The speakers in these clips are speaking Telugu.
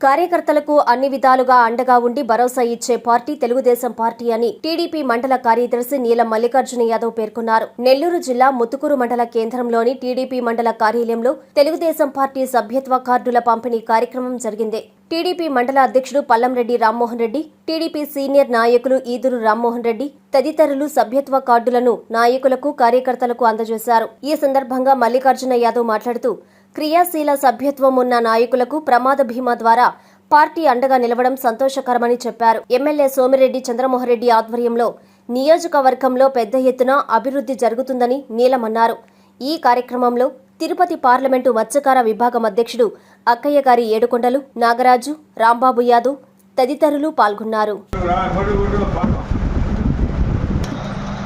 కార్యకర్తలకు అన్ని విధాలుగా అండగా ఉండి భరోసా ఇచ్చే పార్టీ తెలుగుదేశం పార్టీ అని టీడీపీ మండల కార్యదర్శి నీలం మల్లికార్జున యాదవ్ పేర్కొన్నారు. నెల్లూరు జిల్లా ముత్తుకూరు మండల కేంద్రంలోని టీడీపీ మండల కార్యాలయంలో తెలుగుదేశం పార్టీ సభ్యత్వ కార్డుల పంపిణీ కార్యక్రమం జరిగింది. టీడీపీ మండల అధ్యక్షుడు పల్లంరెడ్డి రామ్మోహన్ రెడ్డి టీడీపీ సీనియర్ నాయకులు ఈదురు రామ్మోహన్ రెడ్డి తదితరులు సభ్యత్వ కార్డులను నాయకులకు కార్యకర్తలకు అందజేశారు. ఈ సందర్భంగా మల్లికార్జున యాదవ్ మాట్లాడుతూ క్రియాశీల సభ్యత్వం ఉన్న నాయకులకు ప్రమాద బీమా ద్వారా పార్టీ అండగా నిలవడం సంతోషకరమని చెప్పారు. ఎమ్మెల్యే సోమిరెడ్డి చంద్రమోహన్ ఆధ్వర్యంలో నియోజకవర్గంలో పెద్ద ఎత్తున అభివృద్ధి జరుగుతుందని నీలమన్నారు. ఈ కార్యక్రమంలో తిరుపతి పార్లమెంటు మత్స్యకార విభాగం అధ్యక్షుడు అక్కయ్య గారి ఏడుకొండలు నాగరాజు రాంబాబు యాదవ్ తదితరులు పాల్గొన్నారు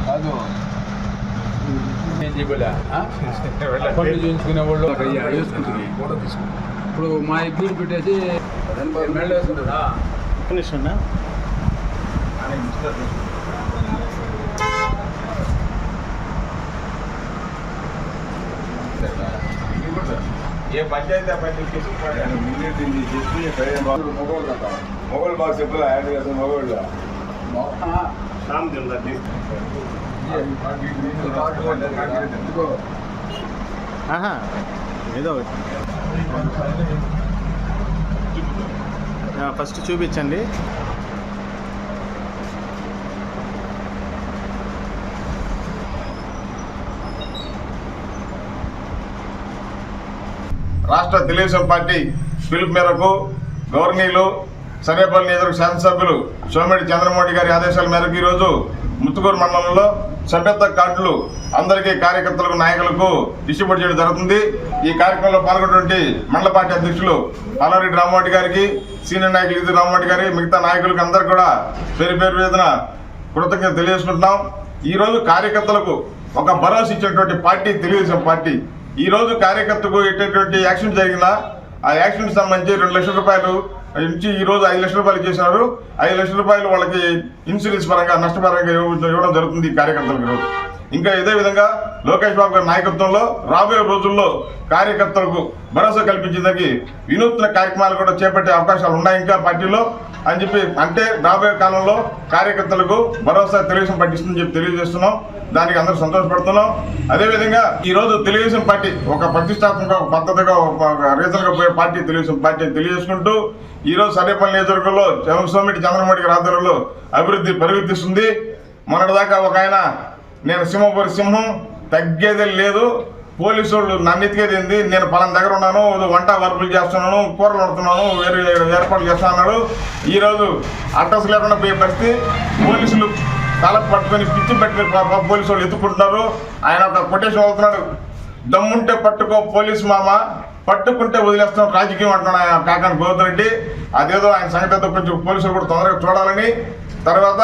కాదు నేను చెప్పలే పళ్ళు చూపించుకునే వాళ్ళు అయ్యా వేసుకుంటుంది ఇప్పుడు మా ఇద్దరు పెట్టేసి మెడలో వేసుకుంటారా ఏ పంచాయతీ పంచాయతీ మొగల్ బాగా చెప్పలే యాడ్ కదా మొగోళ్ళు ఏదో ఒకటి. ఫస్ట్ చూపించండి. రాష్ట్ర తెలుగుదేశం పార్టీ పిలుపు మేరకు గవర్నీలు సర్వేపల్లి నియోజకవర్గ శాసనసభ్యులు సోమిరెడ్డి చంద్రమోహన్ గారి ఆదేశాల మేరకు ఈరోజు ముత్తుకూరు మండలంలో సభ్యత్వ కార్డులు అందరికీ కార్యకర్తలకు నాయకులకు డిస్ట్రిబ్యూట్ చేయడం జరుగుతుంది. ఈ కార్యక్రమంలో పాల్గొన్నటువంటి మండల పార్టీ అధ్యక్షులు పాలరెడ్డి రామోహన్ గారికి సీనియర్ నాయకులు ఇది రామోహన్ గారి మిగతా నాయకులకు అందరికీ కూడా పేరు పేరు వేదన కృతజ్ఞత తెలియజేసుకుంటున్నాం. ఈరోజు కార్యకర్తలకు ఒక భరోసా ఇచ్చినటువంటి పార్టీ తెలుగుదేశం పార్టీ. ఈరోజు కార్యకర్తకు ఎటువంటి యాక్సిడెంట్ జరిగినా ఆ యాక్సిడెంట్ సంబంధించి రెండు లక్షల రూపాయలు నుంచి ఈ రోజు ఐదు లక్షల రూపాయలు చేసినారు ఐదు లక్షల రూపాయలు వాళ్ళకి ఇన్సూరెన్స్ పరంగా నష్టపరంగా ఇవ్వడం జరుగుతుంది ఈ కార్యకర్తలకు ఇంకా ఇదే విధంగా లోకేష్ బాబు గారి నాయకత్వంలో రాబోయే రోజుల్లో కార్యకర్తలకు భరోసా కల్పించేందుకు వినూత్న కార్యక్రమాలు కూడా చేపట్టే అవకాశాలు ఉన్నాయి ఇంకా పార్టీలో అని చెప్పి అంటే రాబోయే కాలంలో కార్యకర్తలకు భరోసా తెలుగుదేశం పట్టిస్తుందని చెప్పి తెలియజేస్తున్నాం. దానికి అందరూ సంతోషపడుతున్నాం. అదేవిధంగా ఈరోజు తెలుగుదేశం పార్టీ ఒక ప్రతిష్టాత్మక పద్ధతిగా ఒక పోయే పార్టీ తెలుగుదేశం పార్టీ తెలియజేసుకుంటూ ఈరోజు రోజు సర్వేపల్లి నియోజకవర్గంలో సోమిరెడ్డి చంద్రమోహన్ గారి ఆధ్వర్యంలో అభివృద్ధి పరిగెత్తిస్తుంది. మొన్నటిదాకా ఒక ఆయన నేను సింహపురి సింహం తగ్గేది లేదు. పోలీసు వాళ్ళు నన్ను ఎతికేది నేను పలానా దగ్గర ఉన్నాను వంట వర్పులు చేస్తున్నాను కూరలు వండుతున్నాను వేరే ఏర్పాట్లు చేస్తున్నాడు. ఈరోజు అడ్రస్ లేకుండా పోయే పరిస్థితి. పోలీసులు తల పట్టుకొని పిచ్చి పెట్టుకుని పా- పోలీసు వాళ్ళు ఎత్తుకుంటున్నారు. ఆయన ఒక కొటేషన్ అవుతున్నాడు దమ్ముంటే పట్టుకో పోలీసు మామ పట్టుకుంటే వదిలేస్తాం రాజకీయం అంటున్నాడు ఆయన కాకాని గోవిందరెడ్డి అదేదో ఆయన సంగతి కొంచెం పోలీసులు కూడా తొందరగా చూడాలని తర్వాత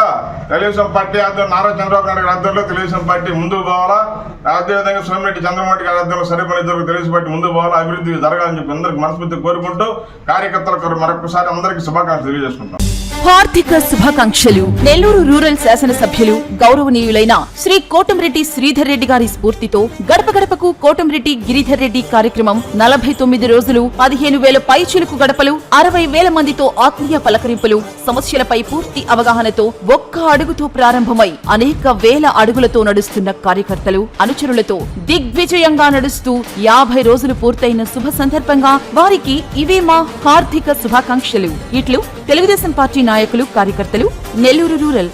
తెలుగుదేశం పార్టీ ఆధ్వర్యం నారా చంద్రబాబు నాయుడు గారి ఆధ్వర్యంలో తెలుగుదేశం పార్టీ ముందుకు పోవాలా? అదేవిధంగా సోమిరెడ్డి చంద్రబాబు గారి ఆధ్వర్యంలో సరిపడి ఇద్దరు తెలుగుదేశం పార్టీ ముందుకు పోవాలా? అభివృద్ధి జరగాలని చెప్పి అందరికి మనస్ఫూర్తి కోరుకుంటూ కార్యకర్తలకు మరొకసారి అందరికీ శుభాకాంక్షలు తెలియజేసుకుంటాం హార్దిక శుభాకాంక్షలు. నెల్లూరు రూరల్ శాసనసభ్యులు గౌరవనీయులైన శ్రీ కోటంరెడ్డి శ్రీధర్ రెడ్డి గారి స్ఫూర్తితో గడప గడపకు కోటంరెడ్డి గిరిధర్ రెడ్డి కార్యక్రమం నలభై తొమ్మిది రోజులు పదిహేను వేల పైచులకు గడపలు అరవై వేల మందితో ఆత్మీయ పలకరింపులు సమస్యలపై పూర్తి అవగాహనతో ఒక్క అడుగుతో ప్రారంభమై అనేక వేల అడుగులతో నడుస్తున్న కార్యకర్తలు అనుచరులతో దిగ్విజయంగా నడుస్తూ యాభై రోజులు పూర్తయిన శుభ సందర్భంగా వారికి ఇవే మా హార్దిక శుభాకాంక్షలు. ఇట్లు తెలుగుదేశం పార్టీ నాయకులు కార్యకర్తలు నెల్లూరు రూరల్